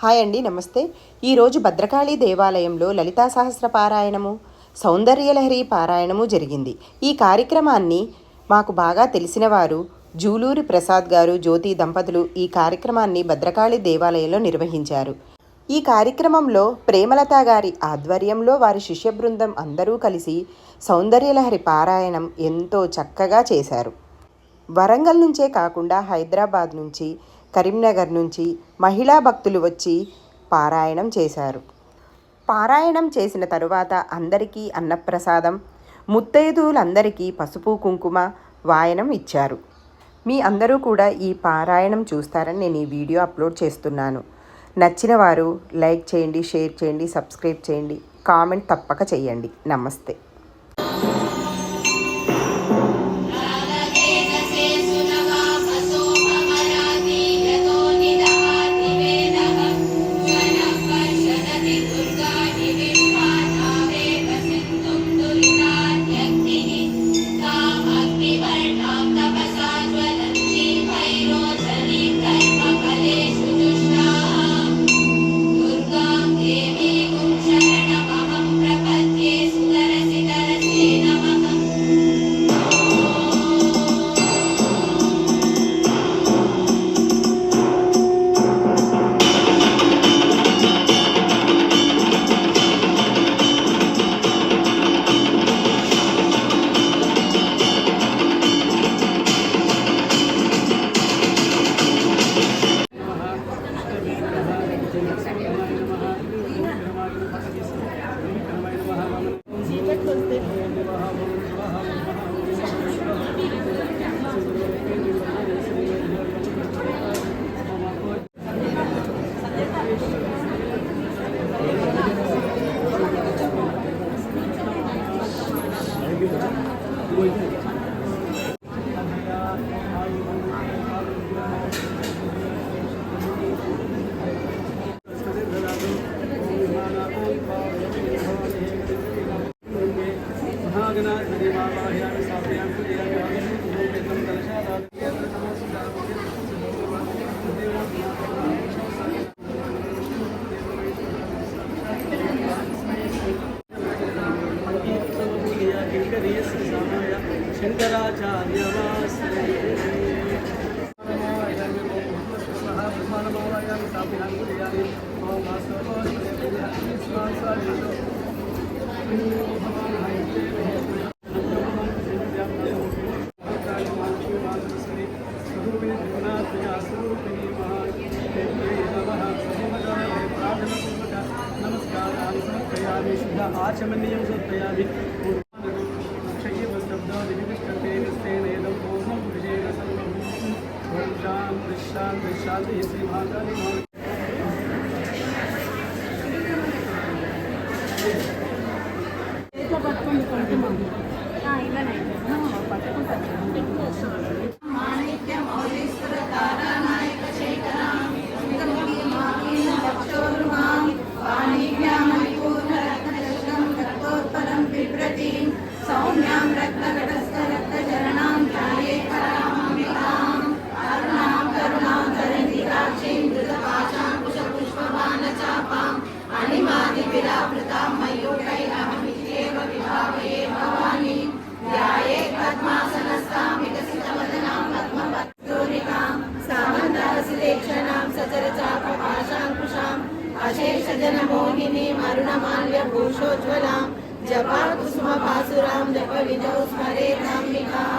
Hi అండి నమస్తే. ఈరోజు భద్రకాళి దేవాలయంలో లలితా సహస్ర పారాయణము సౌందర్యలహరి పారాయణము జరిగింది. ఈ కార్యక్రమాన్ని మాకు బాగా తెలిసిన వారు జూలూరి ప్రసాద్ గారు జ్యోతి దంపతులు ఈ కార్యక్రమాన్ని భద్రకాళి దేవాలయంలో నిర్వహించారు. ఈ కార్యక్రమంలో ప్రేమలత గారి ఆధ్వర్యంలో వారి శిష్య బృందం అందరూ కలిసి సౌందర్యలహరి పారాయణం ఎంతో చక్కగా చేశారు. వరంగల్ నుంచే కాకుండా హైదరాబాద్ నుంచి కరీంనగర్ నుంచి మహిళా భక్తులు వచ్చి పారాయణం చేశారు. పారాయణం చేసిన తరువాత అందరికీ అన్నప్రసాదం ముత్తైదువులందరికీ పసుపు కుంకుమ వాయనం ఇచ్చారు. మీ అందరూ కూడా ఈ పారాయణం చూస్తారని నేను ఈ వీడియో అప్లోడ్ చేస్తున్నాను. నచ్చిన వారు లైక్ చేయండి షేర్ చేయండి సబ్స్క్రైబ్ చేయండి. కామెంట్ తప్పక చేయండి. నమస్తే. വാഗന ഹരിമാ വാഹ്യാമി സാഭ്യാം കുര്യാമി വാഗനം ഉപയോഗം കലശാദാ में सुधा आचमनीयं सत्तया स्मरेन्नाम्बिका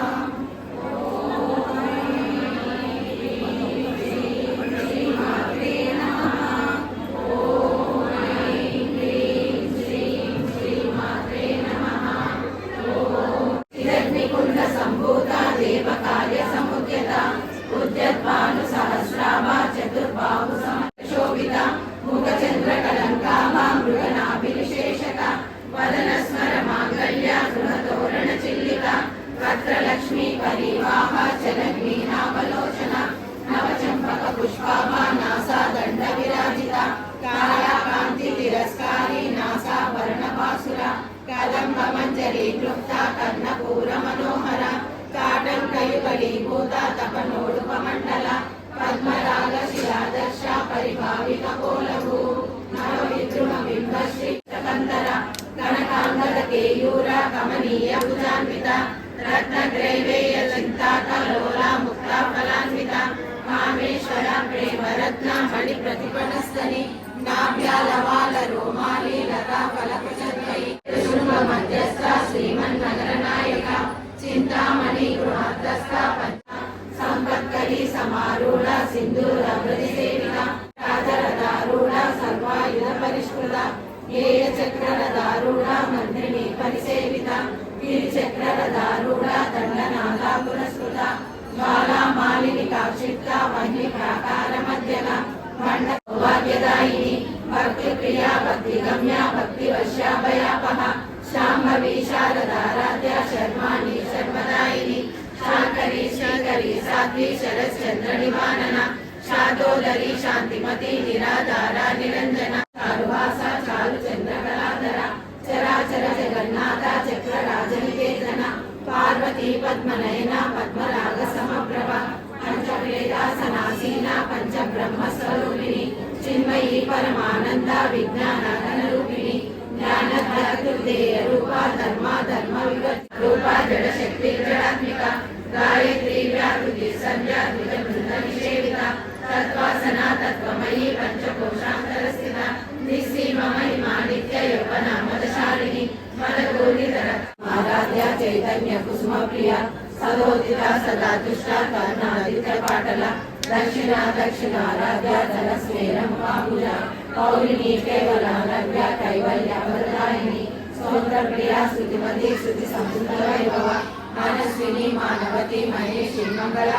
సాధ్వి శరశ్చంద్ర నివానన శాదోదరి శాంతిమతి నిరాధార నిరంజన చారువాస చారు చంద్రకళాధర చరాచర జగన్నాథ చక్ర రాజనికేతన పార్వతీ పద్మనయన పద్మరాగ సమప్రభ పంచవేదాసనాసీన పంచ బ్రహ్మస్వరూపిణి చిన్మయీ పరమానంద విజ్ఞాన రూపిణి జ్ఞానధ్యాతుర్దేయ రూప ధర్మ ధర్మ వివర్త రూప జడ శక్తి జడాత్మిక గాయత్రి ఆరాధ్య చైతన్య కుసుమ ప్రియ సదోదిత సదా దుష్ట కర్ణాదిత్య పాటల దక్షిణ దక్షిణ ఆరాధ్య ధన స్నేరం బాహుజ పౌరిణి కేవల నవ్య కైవల్య వరదాయిని స్తోత్ర ప్రియ శృతిమతి శృతి సంస్కృత వైభవ మనస్విని మానవతి మహేషి మంగళ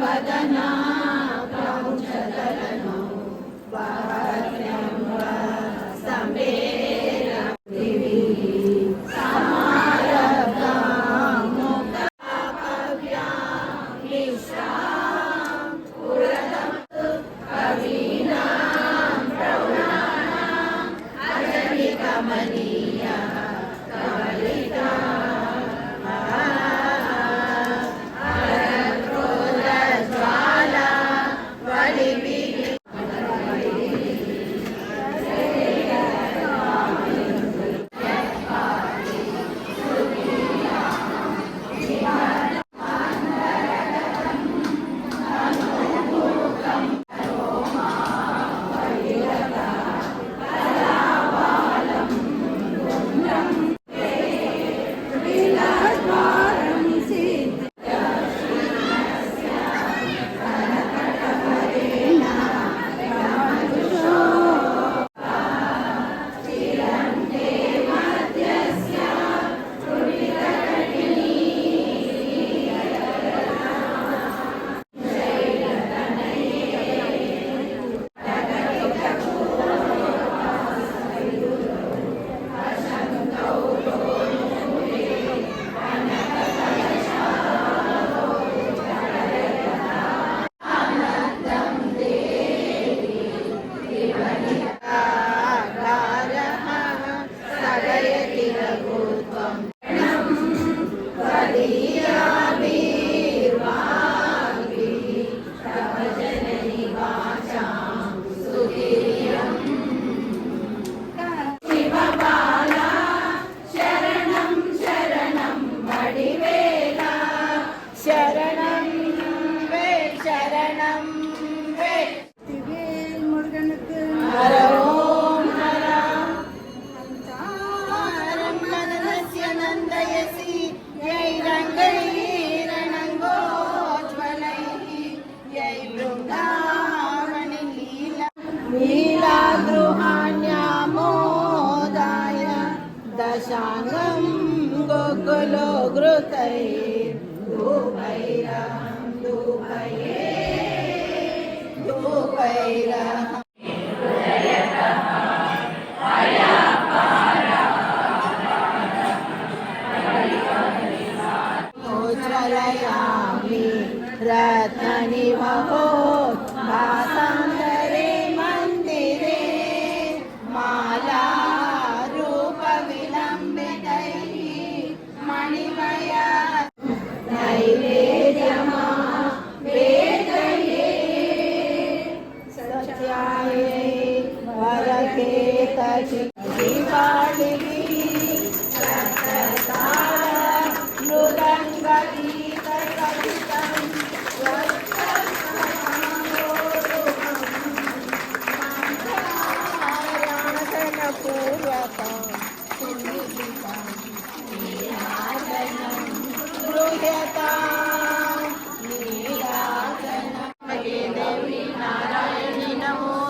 वदना प्रौचदलनौ साङ्गं गोकुलो घृतै धूपैरां धूपये धूपैराम् ఆభరణం నమో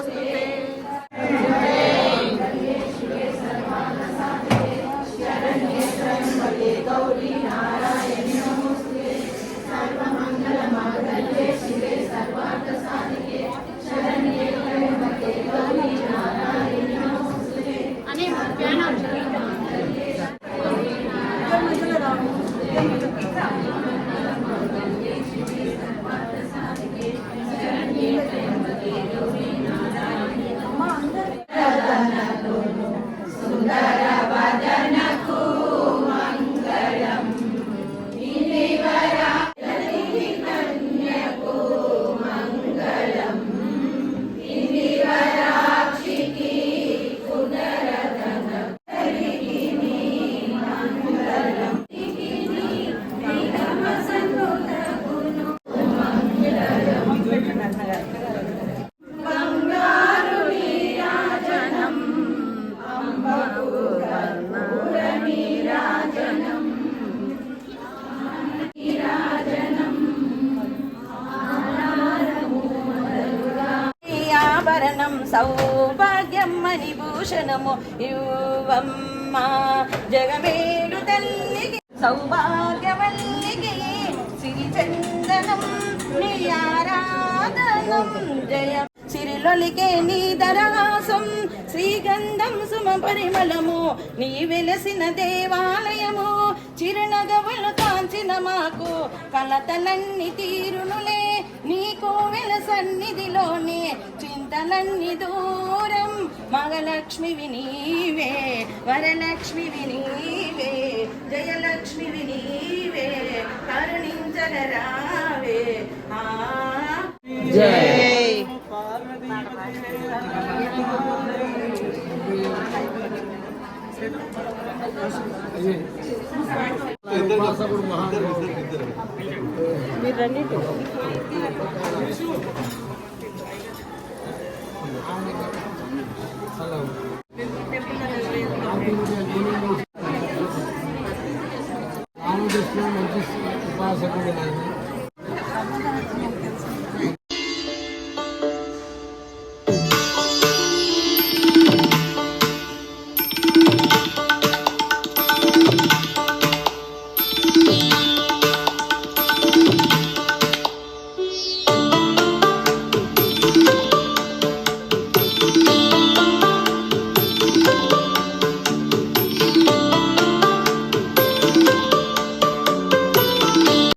మణి భూషణము యువమ్మ జగమేడు తల్లికి సౌభాగ్యవల్లికి సిరి చందనం జయ. సిరిలొలికే నీ దరహాసం శ్రీగంధం సుమ పరిమళము నీ వెలసిన దేవాలయము చిరునగవులు కాంచిన మాకు కలతలన్నీ తీరునులే నీకు వెల సన్నిధిలోనే చింతలన్నీ దూరం మగలక్ష్మివి నీవే వరలక్ష్మివి నీవే జయలక్ష్మివి నీవే కరుణించగరావే ఆ. రామకృష్ణ మంచి ఉపాసకుడు ఆయన